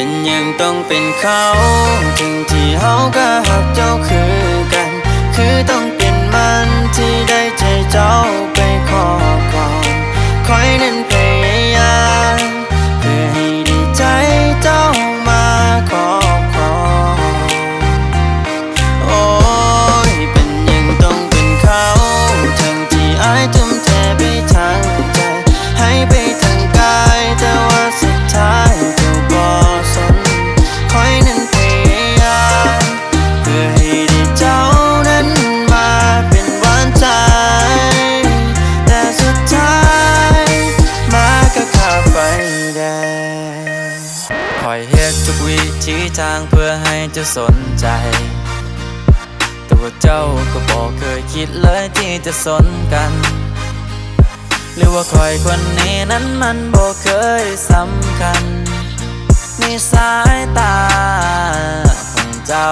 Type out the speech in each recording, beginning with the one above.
เป็นยังต้องเป็นเขาถึงที่เฮาก็หักเจ้าคือ อยเฮ็ดทุกวิธีทางเพื่อให้เจ้าสนใจแต่ว่าเจ้าก็บอกเคยคิดเลยที่จะสนกัน หรือว่าคอยคนนี้นั้นมันบอกเคยสำคัญ ในสายตาของเจ้า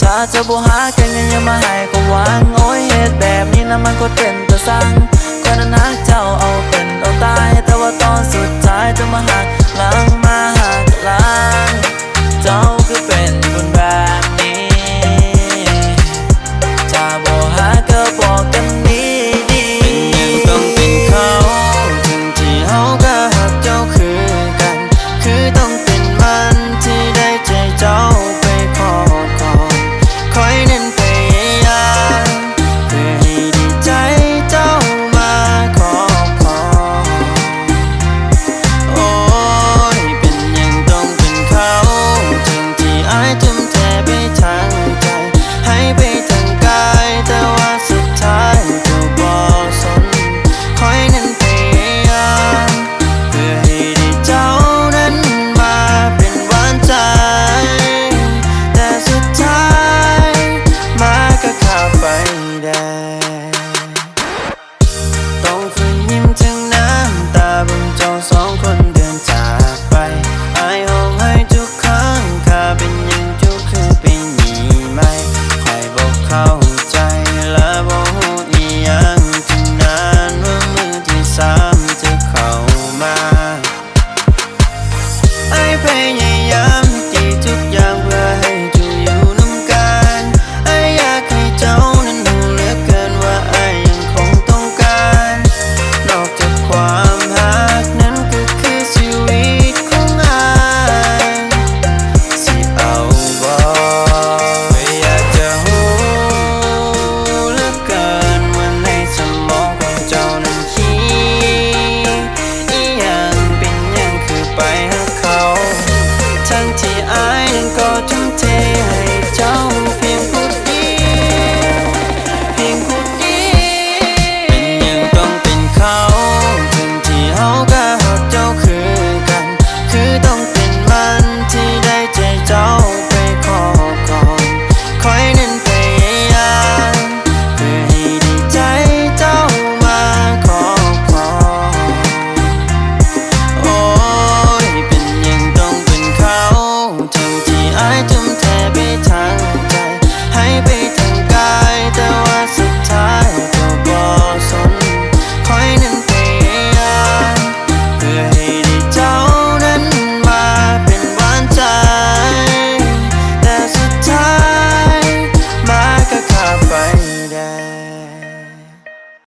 ถ้าเจะบ่หากันยังย่ามาให้ความหวังโอ้ยเหตุแบบนี้นะมันก็เป็นตัวสั่ง I do